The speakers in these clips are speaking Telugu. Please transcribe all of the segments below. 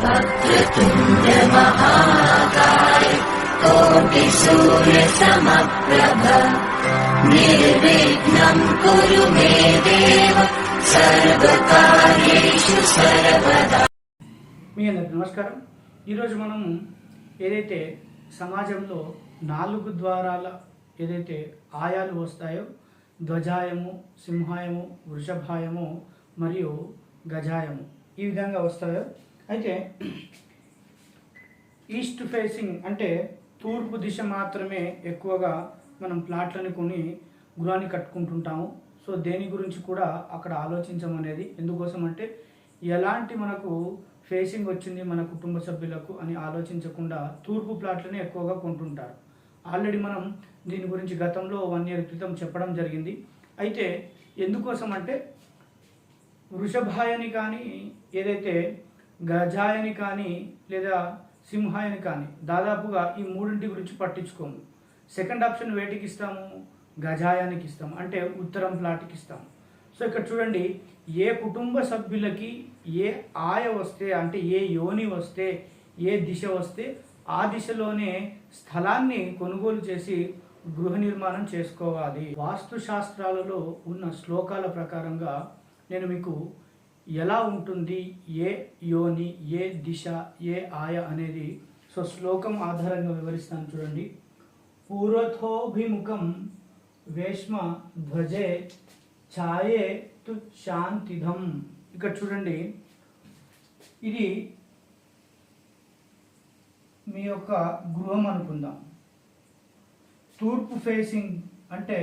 वक्रतुण्ड महाकाय कोटिसूर्यसमप्रभ निर्विघ्नम् कुरु मे देव सर्वकार्येषु सर्वदा మీ అందరికి నమస్కారం ఈరోజు మనము ఏదైతే సమాజంలో నాలుగు ద్వారాల ఏదైతే ఆయాలు వస్తాయో ధ్వజాయము సింహాయము వృషభాయము మరియు గజాయము ఈ విధంగా వస్తాయో అయితే ఈస్ట్ ఫేసింగ్ అంటే తూర్పు దిశ మాత్రమే ఎక్కువగా మనం ప్లాట్లను కొని గృహాన్ని కట్టుకుంటుంటాము. సో దేని గురించి కూడా అక్కడ ఆలోచించమనేది ఎందుకోసం అంటే ఎలాంటి మనకు ఫేసింగ్ వచ్చింది మన కుటుంబ సభ్యులకు అని ఆలోచించకుండా తూర్పు ప్లాట్లనే ఎక్కువగా కొంటుంటారు. ఆల్రెడీ మనం దీని గురించి గతంలో వన్ ఇయర్ క్రితం చెప్పడం జరిగింది. అయితే ఎందుకోసం అంటే వృషభాయని కానీ ఏదైతే గజాయని కానీ లేదా సింహాయని కానీ దాదాపుగా ఈ మూడింటి గురించి పట్టించుకోము. సెకండ్ ఆప్షన్ వేటికి ఇస్తాము? గజాయానికి ఇస్తాము. అంటే ఉత్తరం ప్లాట్కి ఇస్తాము. సో ఇక్కడ చూడండి ఏ కుటుంబ సభ్యులకి ఏ ఆయ వస్తే అంటే ఏ యోని వస్తే ఏ దిశ వస్తే ఆ దిశలోనే స్థలాన్ని కొనుగోలు చేసి గృహ నిర్మాణం చేసుకోవాలి. వాస్తు శాస్త్రాలలో ఉన్న శ్లోకాల ప్రకారంగా నేను మీకు ఎలా ఉంటుంది ఏ యోని ఏ దిశ ఏ ఆయ అనేది సో శ్లోకం ఆధారంగా వివరిస్తాను చూడండి. పూర్వథోభిముఖం వేష్మ ధ్వజే ఛాయే తు శాంతిధం. ఇక్కడ చూడండి. ఇది మీ యొక్క గృహం అనుకుందాం. తూర్పు ఫేసింగ్ అంటే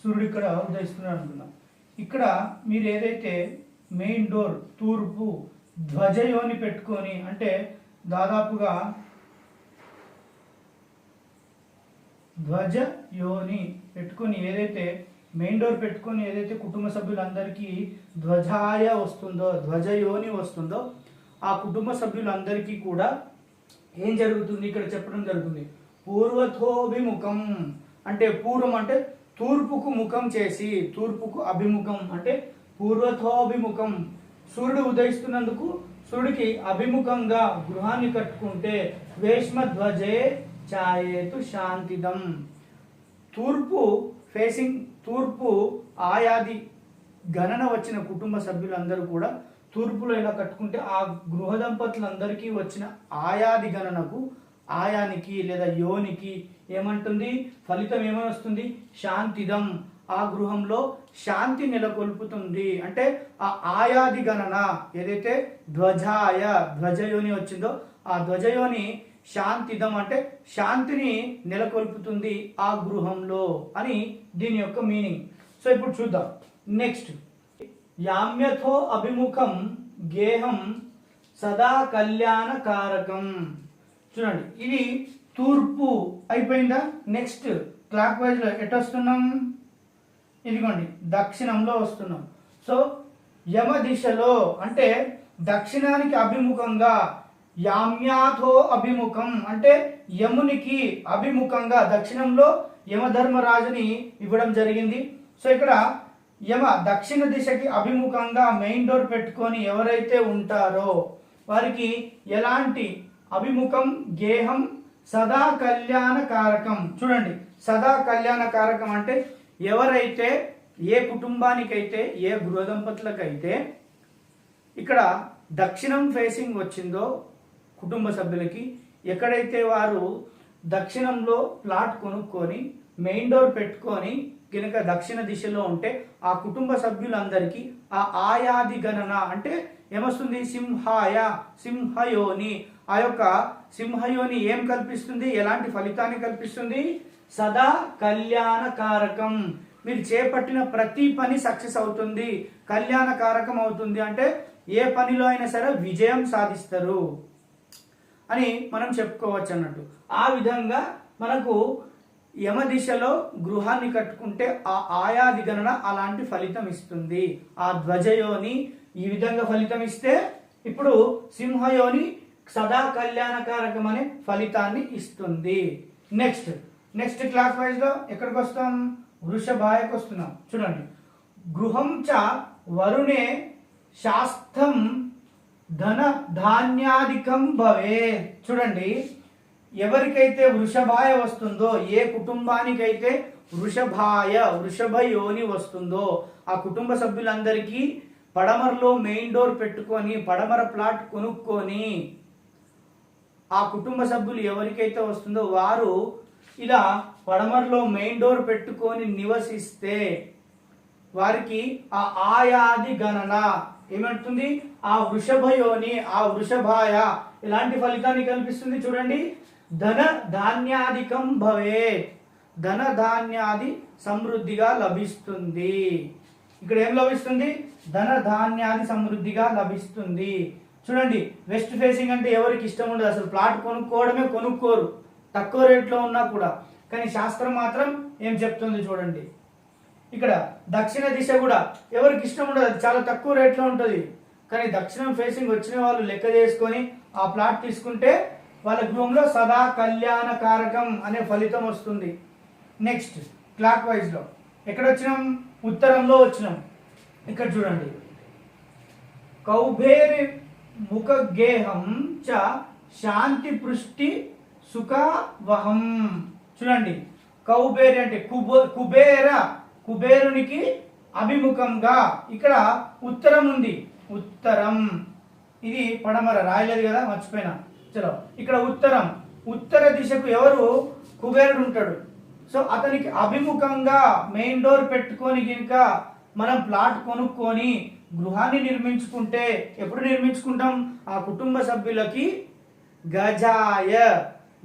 సూర్యుడు ఇక్కడ ఉదయిస్తున్నాడు అనుకుందాం. ఇక్కడ మీరు ఏదైతే మెయిన్ డోర్ తూర్పు ధ్వజయోని పెట్టుకొని అంటే దాదాపుగా ధ్వజ యోని పెట్టుకొని ఏదైతే మెయిన్ డోర్ పెట్టుకొని ఏదైతే కుటుంబ సభ్యులందరికీ ధ్వజాయ వస్తుందో ధ్వజయోని వస్తుందో ఆ కుటుంబ సభ్యులందరికీ కూడా ఏం జరుగుతుంది? ఇక్కడ చెప్పడం జరుగుతుంది. పూర్వథోభిముఖం అంటే పూర్వం అంటే తూర్పుకు ముఖం చేసి తూర్పుకు అభిముఖం అంటే పూర్వతోభిముఖం. సూర్యుడు ఉదయిస్తున్నందుకు సూర్యుడికి అభిముఖంగా గృహాన్ని కట్టుకుంటే వేష్మ ధ్వజే ఛాయేతు శాంతిదం. తూర్పు ఫేసింగ్ తూర్పు ఆయాది గణన వచ్చిన కుటుంబ సభ్యులందరూ కూడా తూర్పులో ఇలా కట్టుకుంటే ఆ గృహ దంపతులందరికీ వచ్చిన ఆయాది గణనకు ఆయానికి లేదా యోనికి ఏమంటుంది? ఫలితం ఏమని వస్తుంది? శాంతిదం. ఆ గృహంలో శాంతి నెలకొల్పుతుంది. అంటే ఆ ఆయాది గణన ఏదైతే ధ్వజాయ ధ్వజయోని వచ్చిందో ఆ ధ్వజయోని శాంతిదం అంటే శాంతిని నెలకొల్పుతుంది ఆ గృహంలో అని దీని యొక్క మీనింగ్. సో ఇప్పుడు చూద్దాం. నెక్స్ట్. యామ్యథో అభిముఖం గేహం సదా కళ్యాణ కారకం చూడండి. ఇది తూర్పు అయిపోయిందా? నెక్స్ట్ క్లాక్ వైజ్లో ఎటు వస్తున్నాం? ఇదిగోండి దక్షిణంలో వస్తున్నాం. సో యమ దిశలో అంటే దక్షిణానికి అభిముఖంగా యామ్యాథో అభిముఖం అంటే యమునికి అభిముఖంగా దక్షిణంలో యమధర్మరాజుని ఇవ్వడం జరిగింది. సో ఇక్కడ యమ దక్షిణ దిశకి అభిముఖంగా మెయిన్ డోర్ పెట్టుకొని ఎవరైతే ఉంటారో వారికి ఎలాంటి అభిముఖం గేహం సదా కళ్యాణ కారకం చూడండి సదా కళ్యాణ కారకం అంటే ఎవరైతే ఏ కుటుంబానికైతే ఏ గృహ దంపతులకైతే ఇక్కడ దక్షిణం ఫేసింగ్ వచ్చిందో కుటుంబ సభ్యులకి ఎక్కడైతే వారు దక్షిణంలో ప్లాట్ కొనుక్కొని మెయిన్ డోర్ పెట్టుకొని కనుక దక్షిణ దిశలో ఉంటే ఆ కుటుంబ సభ్యులందరికీ ఆ ఆయాది గణన అంటే ఏమొస్తుంది? సింహాయ సింహయోని. ఆ యొక్క సింహయోని ఏం కల్పిస్తుంది? ఎలాంటి ఫలితాన్ని కల్పిస్తుంది? సదా కళ్యాణకారకం. మీరు చేపట్టిన ప్రతి పని సక్సెస్ అవుతుంది. కళ్యాణకారకం అవుతుంది అంటే ఏ పనిలో అయినా సరే విజయం సాధిస్తారు అని మనం చెప్పుకోవచ్చు అన్నట్టు. ఆ విధంగా మనకు యమ దిశలో గృహాన్ని కట్టుకుంటే ఆ ఆయాది గణన అలాంటి ఫలితం ఇస్తుంది ఆ ధ్వజయోని ఈ విధంగా ఫలితం ఇస్తే ఇప్పుడు సింహయోని సదా కళ్యాణకారకం అనే ఫలితాన్ని ఇస్తుంది. నెక్స్ట్ నెక్స్ట్ క్లాస్ వైజ్లో ఎక్కడికి వస్తాం వృషభాయకు వస్తున్నాం చూడండి. గృహం చ వరుణే శాస్త్రం ధన ధాన్యాధికం భవే. చూడండి. ఎవరికైతే వృషభాయ వస్తుందో ఏ కుటుంబానికైతే వృషభాయ వృషభ యోని వస్తుందో ఆ కుటుంబ సభ్యులందరికీ పడమరలో మెయిన్ డోర్ పెట్టుకొని పడమర ప్లాట్ కొనుక్కొని ఆ కుటుంబ సభ్యులు ఎవరికైతే వస్తుందో వారు ఇలా పడమరలో మెయిన్ డోర్ పెట్టుకొని నివసిస్తే వారికి ఆ ఆయాది గణన ఏమంటుంది ఆ వృషభయోని ఆ వృషభాయ ఇలాంటి ఫలితాన్ని కల్పిస్తుంది చూడండి. ధన ధాన్యాధికం భవే ధన ధాన్యాది సమృద్ధిగా లభిస్తుంది. ఇక్కడ ఏం లభిస్తుంది? ధన ధాన్యాది సమృద్ధిగా లభిస్తుంది. చూడండి వెస్ట్ ఫేసింగ్ అంటే ఎవరికి ఇష్టం ఉండదు. అసలు ప్లాట్ కొనుక్కోవడమే కొనుక్కోరు. తక్కువ రేట్లో ఉన్నా కూడా. కానీ శాస్త్రం మాత్రం ఏం చెప్తుంది చూడండి. ఇక్కడ దక్షిణ దిశ కూడా ఎవరికి ఇష్టం ఉండదు. అది చాలా తక్కువ రేట్లో ఉంటుంది. కానీ దక్షిణం ఫేసింగ్ వచ్చిన వాళ్ళు లెక్క చేసుకొని ఆ ప్లాట్ తీసుకుంటే వాళ్ళ గృహంలో సదా కళ్యాణ కారకం అనే ఫలితం వస్తుంది. నెక్స్ట్ క్లాక్ వైజ్లో ఎక్కడ వచ్చినాం ఉత్తరంలో వచ్చినాం. ఇక్కడ చూడండి. కౌబేరి ముఖ గేహం చ శాంతి పృష్టి సుఖవహం. చూడండి. కౌబేరి అంటే కుబో కుబేర కుబేరునికి అభిముఖంగా. ఇక్కడ ఉత్తరం ఉంది. ఉత్తరం. ఇది పడమర. రాయలేదు కదా? మర్చిపోయినా. ఉత్తరం. ఇక్కడ ఉత్తరం. ఉత్తర దిశకు ఎవరు? కుబేరుడు ఉంటాడు. సో అతనికి అభిముఖంగా మెయిన్ డోర్ పెట్టుకొని కనుక మనం ప్లాట్ కొనుక్కొని గృహాన్ని నిర్మించుకుంటే ఎప్పుడు నిర్మించుకుంటాం? ఆ కుటుంబ సభ్యులకి గజాయ.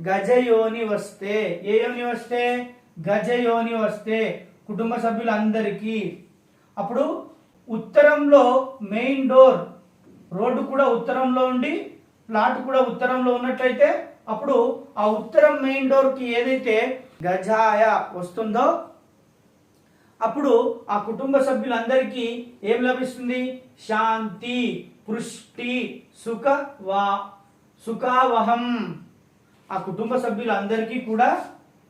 గజయోని వస్తే. ఏ యోని వస్తే? గజయోని వస్తే. కుటుంబ సభ్యులందరికీ. అప్పుడు ఉత్తరంలో మెయిన్ డోర్. రోడ్డు కూడా ఉత్తరంలో ఉండి ప్లాట్ కూడా ఉత్తరంలో ఉన్నట్లయితే అప్పుడు ఆ ఉత్తరం మెయిన్ డోర్కి ఏదైతే గజాయ వస్తుందో అప్పుడు ఆ కుటుంబ సభ్యులందరికీ ఏం లభిస్తుంది? శాంతి పుష్టి సుఖ వా సుఖావహం. ఆ కుటుంబ సభ్యులందరికీ కూడా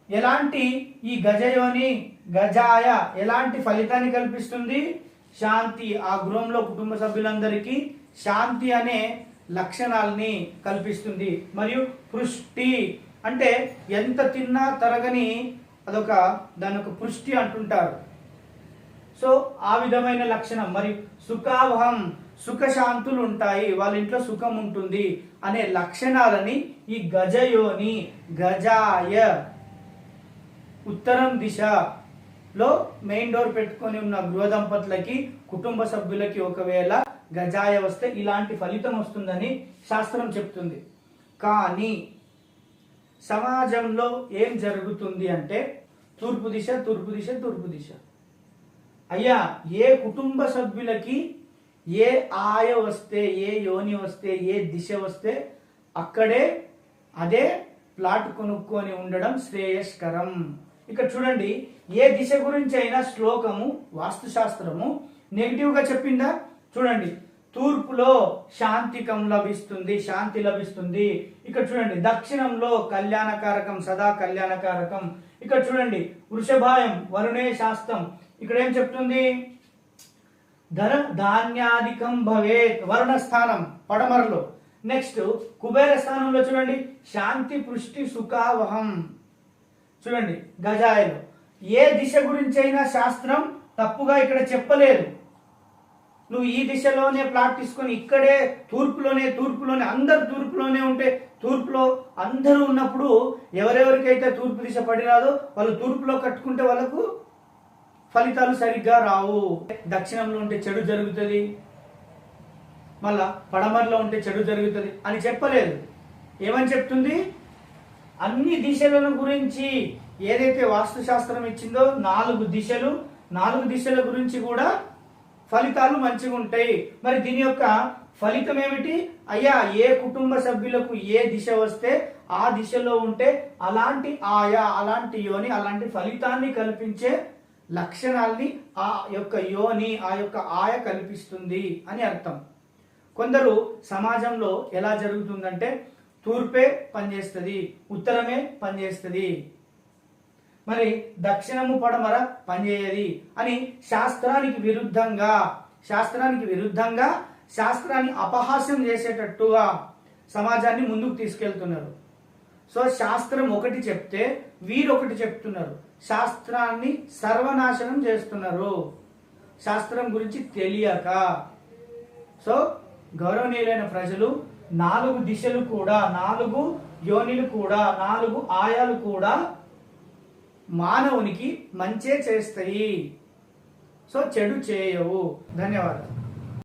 ఎలాంటి ఈ గజయోని గజాయ ఎలాంటి ఫలితాన్ని కల్పిస్తుంది? శాంతి. ఆ గృహంలో కుటుంబ సభ్యులందరికీ శాంతి అనే లక్షణాలని కల్పిస్తుంది. మరియు పుష్టి అంటే ఎంత తిన్నా తరగని అదొక దాని ఒక పుష్టి అంటుంటారు. సో ఆ విధమైన లక్షణం మరి సుఖావహం సుఖశాంతులు ఉంటాయి వాళ్ళ ఇంట్లో సుఖం ఉంటుంది అనే లక్షణాలని ఈ గజయోని గజాయ ఉత్తరం దిశ లో మెయిన్ డోర్ పెట్టుకొని ఉన్న గృహ దంపతులకి కుటుంబ సభ్యులకి ఒకవేళ గజాయ వస్తే ఇలాంటి ఫలితం వస్తుందని శాస్త్రం చెప్తుంది. కానీ సమాజంలో ఏం జరుగుతుంది అంటే తూర్పు దిశ తూర్పు దిశ తూర్పు దిశ. అయ్యా ఏ కుటుంబ సభ్యులకి ఏ ఆయ వస్తే ఏ యోని వస్తే ఏ దిశ వస్తే అక్కడే అదే ప్లాట్ కొనుక్కొని ఉండడం శ్రేయస్కరం. ఇక్కడ చూడండి ఏ దిశ గురించి అయినా శ్లోకము వాస్తుశాస్త్రము నెగిటివ్గా చెప్పిందా? చూడండి తూర్పులో శాంతికం లభిస్తుంది శాంతి లభిస్తుంది. ఇక్కడ చూడండి దక్షిణంలో కళ్యాణకారకం సదా కళ్యాణకారకం. ఇక్కడ చూడండి వృషభాయం వరుణే శాస్త్రం. ఇక్కడ ఏం చెప్తుంది? ధర ధాన్యాధికం భవేత్ వర్ణ స్థానం పడమరలో. నెక్స్ట్ కుబేర స్థానంలో చూడండి శాంతి పుష్టి సుఖావహం. చూడండి గజాయలు. ఏ దిశ గురించైనా శాస్త్రం తప్పుగా ఇక్కడ చెప్పలేదు. నువ్వు ఈ దిశలోనే ప్లాట్ తీసుకొని ఇక్కడే తూర్పులోనే తూర్పులోనే అందరు తూర్పులోనే ఉంటే తూర్పులో అందరూ ఉన్నప్పుడు ఎవరెవరికైతే తూర్పు దిశ పడిరాదో వాళ్ళు తూర్పులో కట్టుకుంటే వాళ్ళకు ఫలితాలు సరిగ్గా రావు. దక్షిణంలో ఉంటే చెడు జరుగుతుంది. మళ్ళా పడమరలో ఉంటే చెడు జరుగుతుంది అని చెప్పలేదు. ఏమని చెప్తుంది? అన్ని దిశలను గురించి ఏదైతే వాస్తుశాస్త్రం ఇచ్చిందో నాలుగు దిశలు నాలుగు దిశల గురించి కూడా ఫలితాలు మంచిగా ఉంటాయి. మరి దీని యొక్క ఫలితం ఏమిటి? అయ్యా ఏ కుటుంబ సభ్యులకు ఏ దిశ వస్తే ఆ దిశలో ఉంటే అలాంటి ఆయా అలాంటి యోని అలాంటి ఫలితాన్ని కల్పించే లక్షణాల్ని ఆ యొక్క యోని ఆ యొక్క ఆయ కల్పిస్తుంది అని అర్థం. కొందరు సమాజంలో ఎలా జరుగుతుందంటే తూర్పే పనిచేస్తుంది ఉత్తరమే పనిచేస్తుంది. మరి దక్షిణము పడమర పనిచేయది అని శాస్త్రానికి విరుద్ధంగా శాస్త్రానికి విరుద్ధంగా శాస్త్రాన్ని అపహాస్యం చేసేటట్టుగా సమాజాన్ని ముందుకు తీసుకెళ్తున్నారు. సో శాస్త్రం ఒకటి చెప్తే వీరు ఒకటి చెప్తున్నారు. శాస్త్రాన్ని సర్వనాశనం చేస్తున్నారు. శాస్త్రం గురించి తెలియక. సో గౌరవనీయులైన ప్రజలు నాలుగు దిశలు కూడా నాలుగు యోనిలు కూడా నాలుగు ఆయాలు కూడా మానవునికి మంచే చేస్తాయి. సో చెడు చేయవు. ధన్యవాదాలు.